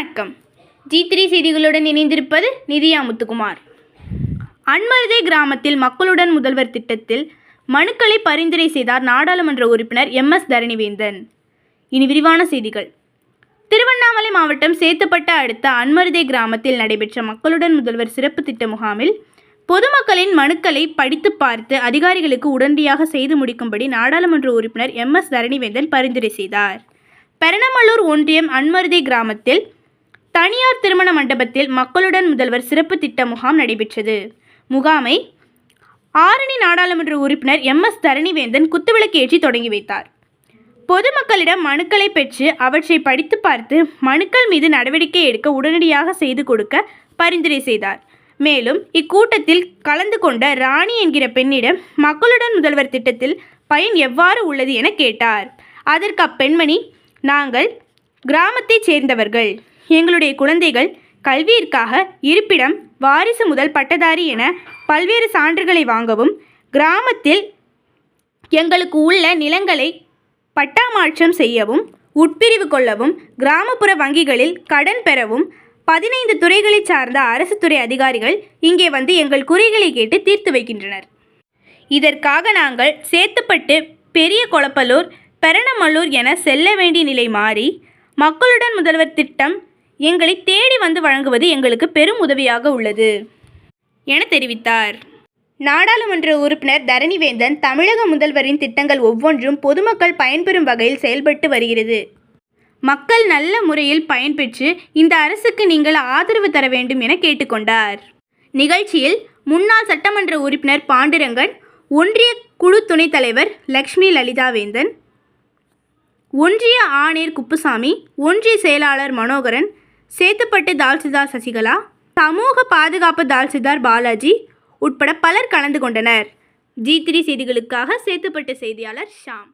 வணக்கம். G three செய்திகளுடன் இணைந்திருப்பது நிதியா முத்துக்குமார். அன்மருதை கிராமத்தில் மக்களுடன் முதல்வர் திட்டத்தில் மனுக்களை பரிந்துரை செய்தார் நாடாளுமன்ற உறுப்பினர் எம் எஸ் தரணிவேந்தன். இனி விரிவான செய்திகள். திருவண்ணாமலை மாவட்டம் சேத்துப்பட்ட அடுத்த அன்மருதை கிராமத்தில் நடைபெற்ற மக்களுடன் முதல்வர் சிறப்பு திட்ட முகாமில் பொதுமக்களின் மனுக்களை படித்து பார்த்து அதிகாரிகளுக்கு உடனடியாக செய்து முடிக்கும்படி நாடாளுமன்ற உறுப்பினர் எம் எஸ் தரணிவேந்தன் பரிந்துரை செய்தார். பெரணமல்லூர் ஒன்றியம் அன்மருதை கிராமத்தில் தனியார் திருமண மண்டபத்தில் மக்களுடன் முதல்வர் சிறப்பு திட்ட முகாம் நடைபெற்றது. முகாமை ஆரணி நாடாளுமன்ற உறுப்பினர் எம். எஸ். தரணிவேந்தன் குத்துவிளக்கு ஏற்றி தொடங்கி வைத்தார். பொதுமக்களிடம் மனுக்களை பெற்று அவற்றை படித்து பார்த்து மனுக்கள் மீது நடவடிக்கை எடுக்க உடனடியாக செய்து கொடுக்க பரிந்துரை செய்தார். மேலும் இக்கூட்டத்தில் கலந்து கொண்ட ராணி என்கிற பெண்ணிடம் மக்களுடன் முதல்வர் திட்டத்தில் பயன் எவ்வாறு உள்ளது என கேட்டார். அதற்கு அப்பெண்மணி நாங்கள் கிராமத்தைச் சேர்ந்தவர்கள். எங்களுடைய குழந்தைகள் கல்வியிற்காக இருப்பிடம் வாரிசு முதல் பட்டதாரி என பல்வேறு சான்றுகளை வாங்கவும் கிராமத்தில் எங்களுக்கு உள்ள நிலங்களை பட்டாமாற்றம் செய்யவும் உட்பிரிவு கொள்ளவும் கிராமப்புற வங்கிகளில் கடன் பெறவும் பதினைந்து துறைகளைச் சார்ந்த அரசு துறை அதிகாரிகள் இங்கே வந்து எங்கள் குறைகளை கேட்டு தீர்த்து வைக்கின்றனர். இதற்காக நாங்கள் சேத்துப்பட்டு பெரிய கொளப்பலூர் பெரணமல்லூர் என செல்ல வேண்டிய நிலை மாறி மக்களுடன் முதல்வர் திட்டம் எங்களை தேடி வந்து வழங்குவது எங்களுக்கு பெரும் உதவியாக உள்ளது என தெரிவித்தார். நாடாளுமன்ற உறுப்பினர் தரணிவேந்தன் தமிழக முதல்வரின் திட்டங்கள் ஒவ்வொன்றும் பொதுமக்கள் பயன்பெறும் வகையில் செயல்பட்டு வருகிறது. மக்கள் நல்ல முறையில் பயன்பெற்று இந்த அரசுக்கு நீங்கள் ஆதரவு தர வேண்டும் என கேட்டுக்கொண்டார். நிகழ்ச்சியில் முன்னாள் சட்டமன்ற உறுப்பினர் பாண்டுரங்கன் ஒன்றிய குழு துணைத் தலைவர் லக்ஷ்மி லலிதாவேந்தன் ஒன்றிய ஆணையர் குப்புசாமி ஒன்றிய செயலாளர் மனோகரன் சேத்துப்பட்டு தால்சிதார் சசிகலா சமூக பாதுகாப்பு தால்சிதார் பாலாஜி உட்பட பலர் கலந்து கொண்டனர். ஜி த்ரீ செய்திகளுக்காக சேத்துப்பட்டு செய்தியாளர் ஷாம்.